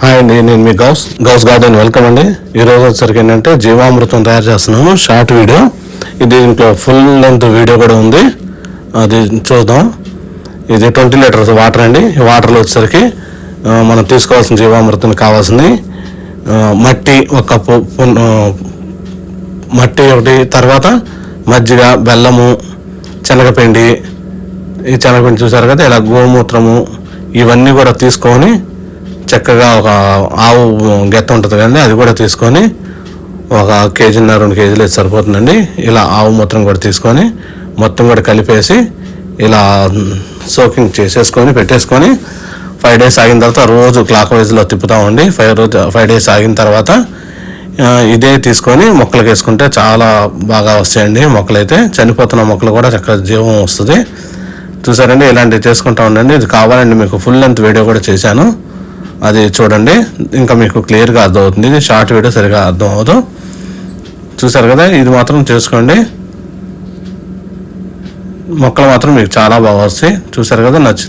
Hi అండి నేను మీ గౌస్. గౌస్ గార్డెన్ వెల్కమ్ అండి. ఈరోజు వచ్చరికి ఏంటంటే జీవామృతం తయారు చేస్తున్నాము షార్ట్ వీడియో. ఇది దీంట్లో ఫుల్ లెంత్ వీడియో కూడా ఉంది. అది చూద్దాం. ఇది ట్వంటీ లీటర్స్ వాటర్ అండి. వాటర్లో వచ్చేసరికి మనం తీసుకోవాల్సిన జీవామృతం కావాల్సింది. మట్టి ఒక కప్పు మట్టి ఒకటి తర్వాత మజ్జిగ బెల్లము శనగపిండి. ఈ శనగపిండి చూసారు కదా ఇలా గోమూత్రము ఇవన్నీ కూడా తీసుకొని చక్కగా ఒక ఆవు గెత్త ఉంటుంది కదండి అది కూడా తీసుకొని ఒక కేజీన్నర రెండు కేజీలు అయితే సరిపోతుందండి. ఇలా ఆవు మూత్రం కూడా తీసుకొని మొత్తం కూడా కలిపేసి ఇలా సోకింగ్ చేసేసుకొని పెట్టేసుకొని ఫైవ్ డేస్ ఆగిన తర్వాత రోజు క్లాక్ వైజ్లో తిప్పుతామండి. ఫైవ్ రోజు ఫైవ్ డేస్ ఆగిన తర్వాత ఇదే తీసుకొని మొక్కలకు వేసుకుంటే చాలా బాగా వస్తాయండి మొక్కలైతే. చనిపోతున్న మొక్కలు కూడా చక్కగా జీవం వస్తుంది. చూసారండి ఇలాంటివి చేసుకుంటా ఉండండి. ఇది కావాలండి మీకు ఫుల్ లెంత్ వీడియో కూడా చేశాను. అది చూడండి. ఇంకా మీకు క్లియర్గా అర్థమవుతుంది. ఇది షార్ట్ వీడియో సరిగా అర్థం అవ్వదు. చూసారు కదా? ఇది మాత్రం చేసుకోండి. మొక్కలు మాత్రం మీకు చాలా బాగా వస్తాయి. చూసారు కదా? నచ్చు